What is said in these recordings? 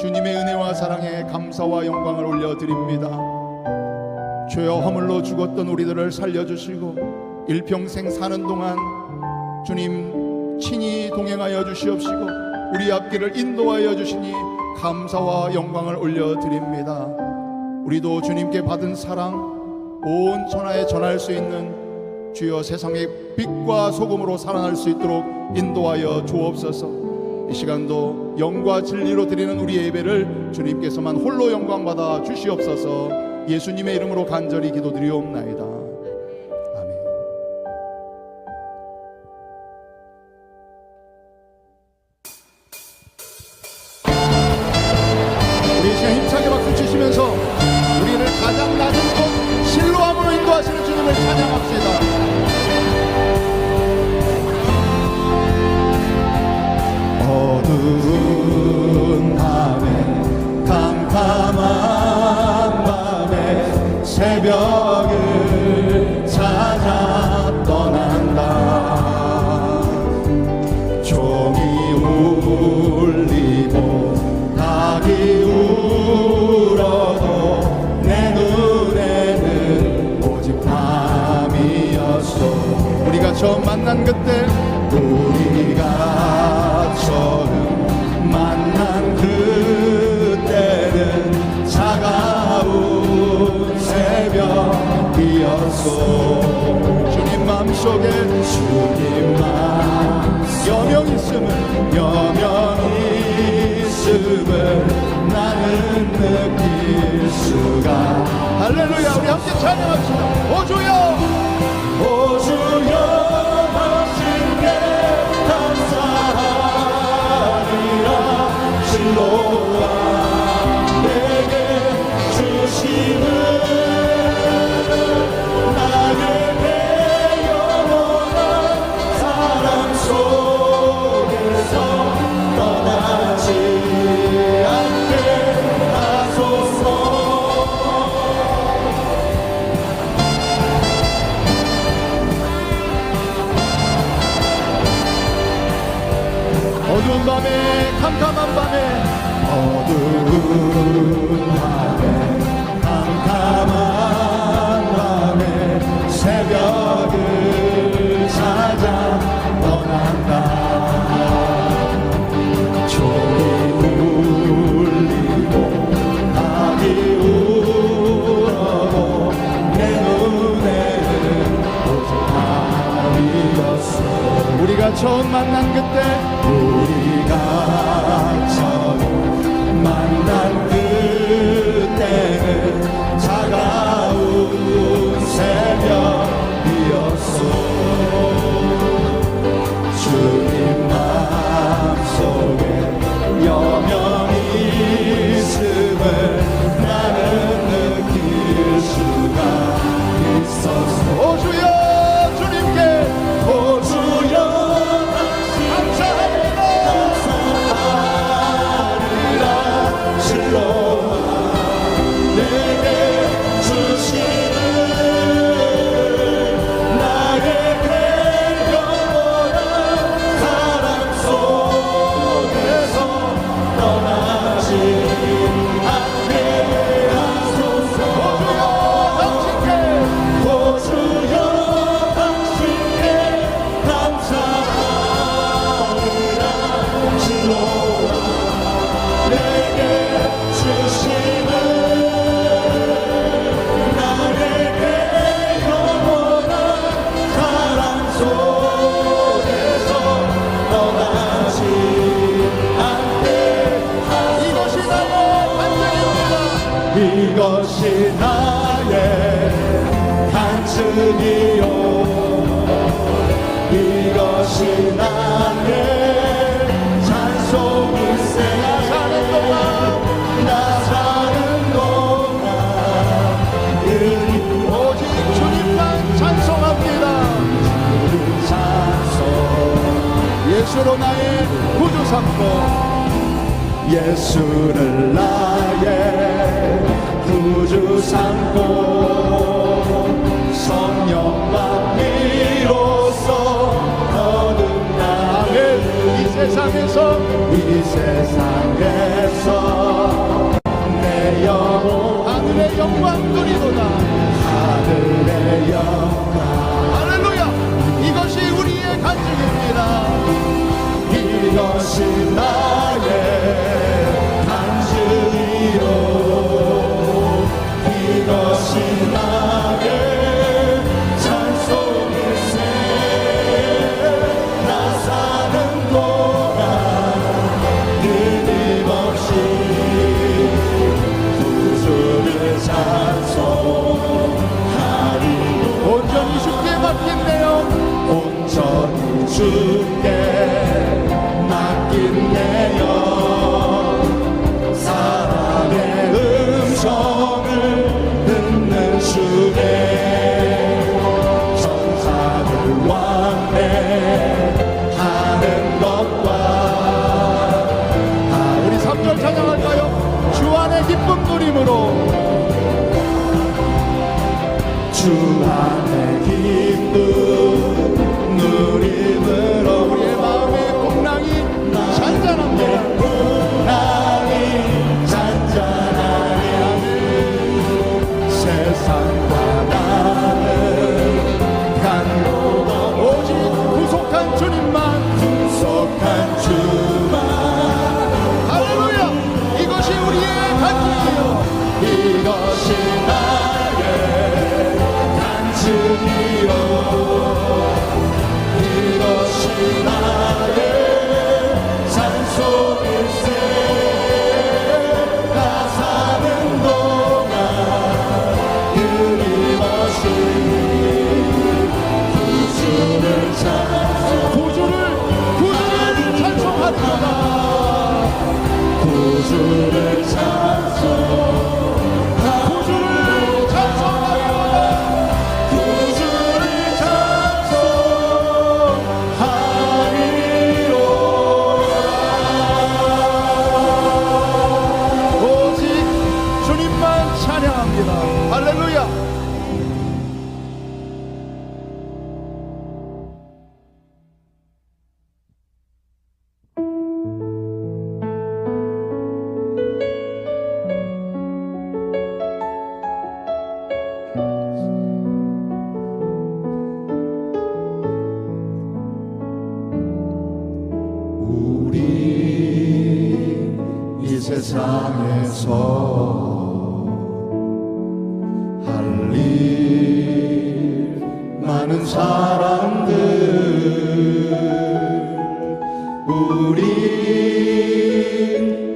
주님의 은혜와 사랑에 감사와 영광을 올려드립니다. 죄와 허물로 죽었던 우리들을 살려주시고 일평생 사는 동안 주님 친히 동행하여 주시옵시고 우리 앞길을 인도하여 주시니 감사와 영광을 올려드립니다. 우리도 주님께 받은 사랑 온 천하에 전할 수 있는 주여 세상의 빛과 소금으로 살아날 수 있도록 인도하여 주옵소서. 이 시간도 영과 진리로 드리는 우리 예배를 주님께서만 홀로 영광 받아 주시옵소서. 예수님의 이름으로 간절히 기도드리옵나이다. 새벽을 찾아 떠난다. 종이 울리고 닭이 울어도 내 눈에는 오직 밤이었어. 우리가 처음 만난 그때 속에 주님 마음 여명 있음을 여명 있음을 나는 느낄 수가. 할렐루야 우리 함께 찬양합시다. 오 주여 처음 만난 그때 우리가 삼고 예수를 나의 구주 삼고 성령만 비로소 거듭나는 이 세상에서 이 세상에서 내 영혼 하늘의 영광 누리도다. 하늘의 영광 이것이 나 주를 찾아 세상에서 할 일 많은 사람들 우리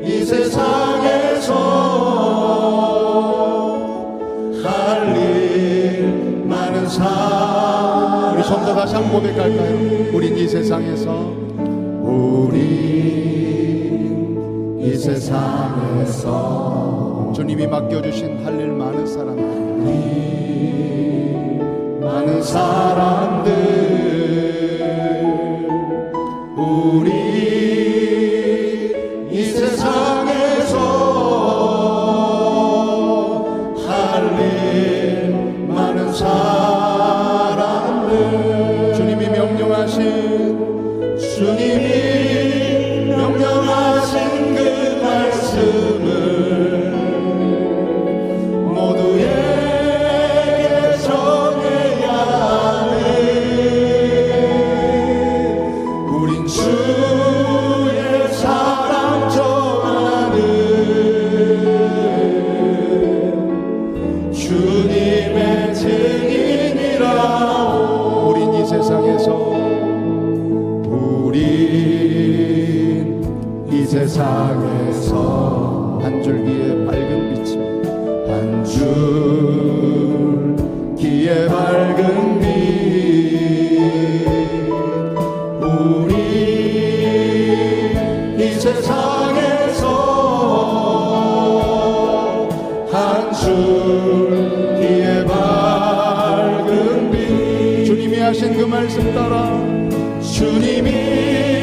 이 세상에서 할 일 많은 사람 우리 전자 다시 한번 고백할까요? 이 세상에서 주님이 맡겨주신 할 일 많은 사람들 많은 사람들 우리의 밝은 빛. 우리 이 세상에서 한줄 이의 밝은 빛. 주님이 하신 그 말씀 따라 주님이